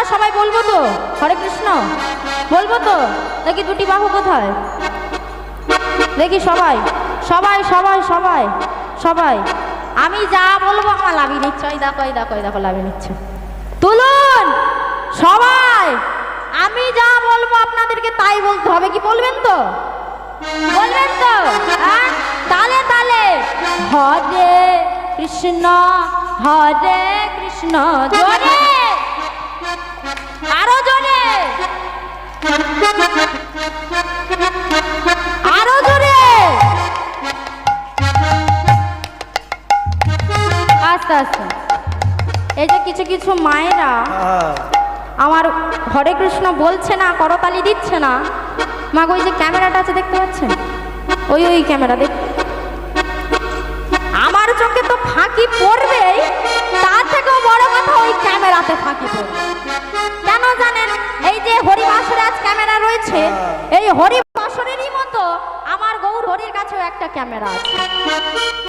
আমরা সবাই বলব তো? হরে কৃষ্ণ। বলব তো? দেখি দুটি বাহু কোথায়? দেখি সবাই। সবাই সবাই সবাই সবাই। আমি যা বলব আমার লাভি নিচ্ছে। ওই দেখো এই দেখো এই দেখো লাভি নিচ্ছে। তুলুন! সবাই! আমি যা বলব আপনাদেরকে তাই বলতে হবে। কি বলবেন তো? বলবেন তো? হ্যাঁ? তালে তালে। হরে কৃষ্ণ হরে কৃষ্ণ জোরে আস্তে আস্তে এই যে কিছু কিছু মায়েরা আমার হরে কৃষ্ণ বলছে না করতালি দিচ্ছে না। মা ওই যে ক্যামেরাটা আছে দেখতে পাচ্ছেন? ওই ওই ক্যামেরা দেখ। আমার চোখে তো ফাঁকি পড়বেই তার থেকেও বড় কথা ওই ক্যামেরাতে ফাঁকি পড়বে। কেন জানেন? এই যে হরিবাসরে আজ ক্যামেরা রয়েছে এই হরিবাসরেরই মতো আমার গৌর হরির কাছেও একটা ক্যামেরা আছে।